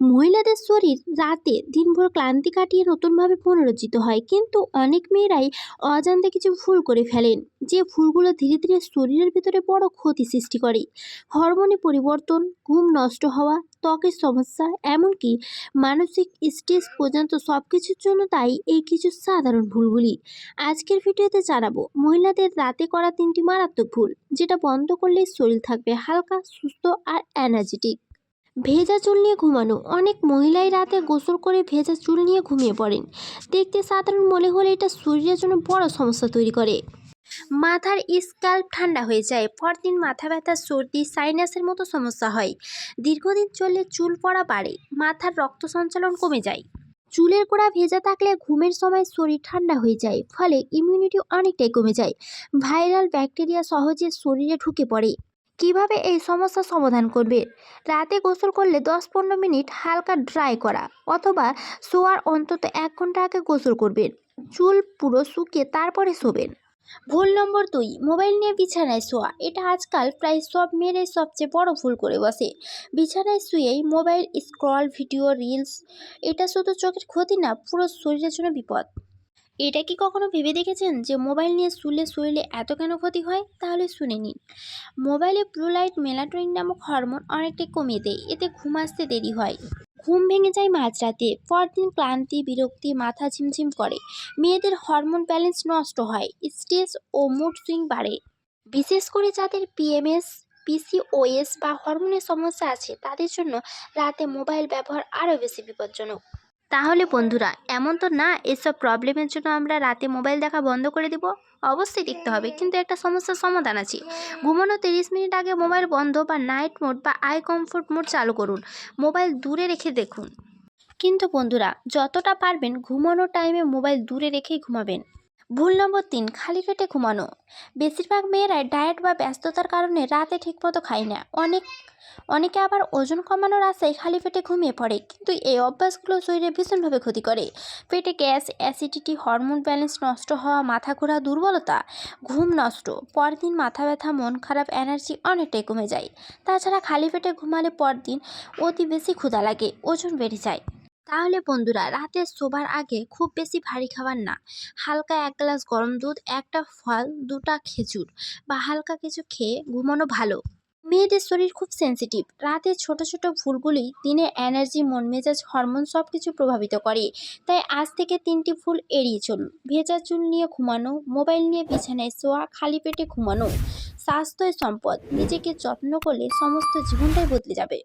মহিলাদের শরীর রাতে দিনভর ক্লান্তি কাটিয়ে নতুনভাবে পুনরুজ্জিত হয়। কিন্তু অনেক মেয়েরাই অজান্তে কিছু ভুল করে ফেলেন, যে ভুলগুলো ধীরে ধীরে শরীরের ভিতরে বড় ক্ষতি সৃষ্টি করে। হরমোনে পরিবর্তন, ঘুম নষ্ট হওয়া, ত্বকের সমস্যা, এমনকি মানসিক স্ট্রেস পর্যন্ত সব কিছুর জন্য তাই এই কিছু সাধারণ ভুলগুলি। আজকের ভিডিওতে জানাব, মহিলাদের রাতে করা তিনটি মারাত্মক ভুল, যেটা বন্ধ করলে শরীর থাকবে হালকা, সুস্থ আর এনার্জেটিক ভেজা চুল নিয়ে ঘুমানো। অনেক মহিলাই রাতে গোসল করে ভেজা চুল নিয়ে ঘুমিয়ে পড়েন। দেখতে সাধারণ মনে হলে এটা শরীরের জন্য বড় সমস্যা তৈরি করে। মাথার স্ক্যাল্প ঠান্ডা হয়ে যায়। পরদিন মাথা ব্যথা, সর্দি সাইনাসের মতো সমস্যা হয়। দীর্ঘদিন চললে চুল পড়া বাড়ে। মাথার রক্ত সঞ্চালন কমে যায়। চুলের গোড়া ভেজা থাকলে ঘুমের সময় শরীর ঠান্ডা হয়ে যায়। ফলে ইমিউনিটি অনেকটাই কমে যায়। ভাইরাল ব্যাকটেরিয়া সহজে শরীরে ঢুকে পড়ে। কীভাবে এই সমস্যার সমাধান করবে? রাতে গোসল করলে দশ পনেরো মিনিট হালকা ড্রাই করা অথবা শোয়ার অন্তত এক ঘণ্টা আগে গোসল করবেন। চুল পুরো শুকিয়ে তারপরে শোবেন। ভুল নম্বর দুই, মোবাইল নিয়ে বিছানায় শোয়া। এটা আজকাল প্রায় সব মেয়েরাই সবচেয়ে বড় ভুল করে বসে। বিছানায় শুয়েই মোবাইল স্ক্রল ভিডিও রিলস এটা শুধু চোখের ক্ষতি না, পুরো শরীরের জন্য বিপদ। এটা কি কখনো ভেবে দেখেছেন যে মোবাইল নিয়ে শুলে শরীরে এত কেন ক্ষতি হয়? তাহলে শুনে নিন। মোবাইলে ব্লু লাইট মেলাটোনিন নামক হরমোন অনেকটাই কমিয়ে দেয়, এতে ঘুম আসতে দেরি হয়। ঘুম ভেঙে যায় মাঝরাতে, পরদিন ক্লান্তি, বিরক্তি, মাথা ঝিমঝিম করে। মেয়েদের হরমোন ব্যালেন্স নষ্ট হয়, স্ট্রেস ও মুড সুইং বাড়ে। বিশেষ করে যাদের পিএমএস পিসিওএস বা হরমোনের সমস্যা আছে, তাদের জন্য রাতে মোবাইল ব্যবহার আরও বেশি বিপজ্জনক। তাহলে বন্ধুরা, এমন তো না এসব প্রবলেমের জন্য আমরা রাতে মোবাইল দেখা বন্ধ করে দেব? অবশ্যই দেখতে হবে, কিন্তু একটা সমস্যার সমাধান আছে। ঘুমানো তিরিশ মিনিট আগে মোবাইল বন্ধ বা নাইট মোড বা আই কমফোর্ট মোড চালু করুন। মোবাইল দূরে রেখে দেখুন। কিন্তু বন্ধুরা, যতটা পারবেন ঘুমানোর টাইমে মোবাইল দূরে রেখেই ঘুমাবেন। ভুল নম্বর তিন, খালি পেটে ঘুমানো। বেশিরভাগ মেয়েরাই ডায়েট বা ব্যস্ততার কারণে রাতে ঠিকমতো খায় না। অনেক, অনেকে আবার ওজন কমানোর আশায় খালি পেটে ঘুমিয়ে পড়ে, কিন্তু এই অভ্যাসগুলো শরীরে ভীষণভাবে ক্ষতি করে। পেটে গ্যাস অ্যাসিডিটি হরমোন ব্যালেন্স নষ্ট হওয়া, মাথা ঘোরা দুর্বলতা, ঘুম নষ্ট, পরদিন মাথা ব্যথা, মন খারাপ এনার্জি অনেকটাই কমে যায়। তাছাড়া খালি পেটে ঘুমালে পরদিন অতি বেশি ক্ষুধা লাগে, ওজন বেড়ে যায়। তাহলে বন্ধুরা, রাতে শোবার আগে খুব বেশি ভারী খাবার না। হালকা এক গ্লাস গরম দুধ, একটা ফল, দুটা খেজুর বা হালকা কিছু খেয়ে ঘুমানো ভালো। মেয়েদের শরীর খুব সেন্সিটিভ রাতে ছোট ছোট ভুলগুলি দিনে এনার্জি মন মেজাজ হরমোন সব কিছু প্রভাবিত করে। তাই আজ থেকে তিনটি ভুল এড়িয়ে চলুন। ভেজা চুল নিয়ে ঘুমানো, মোবাইল নিয়ে বিছানায় শোয়া, খালি পেটে ঘুমানো। স্বাস্থ্যই সম্পদ। নিজেকে যত্ন করলে সমস্ত জীবনটাই বদলে যাবে।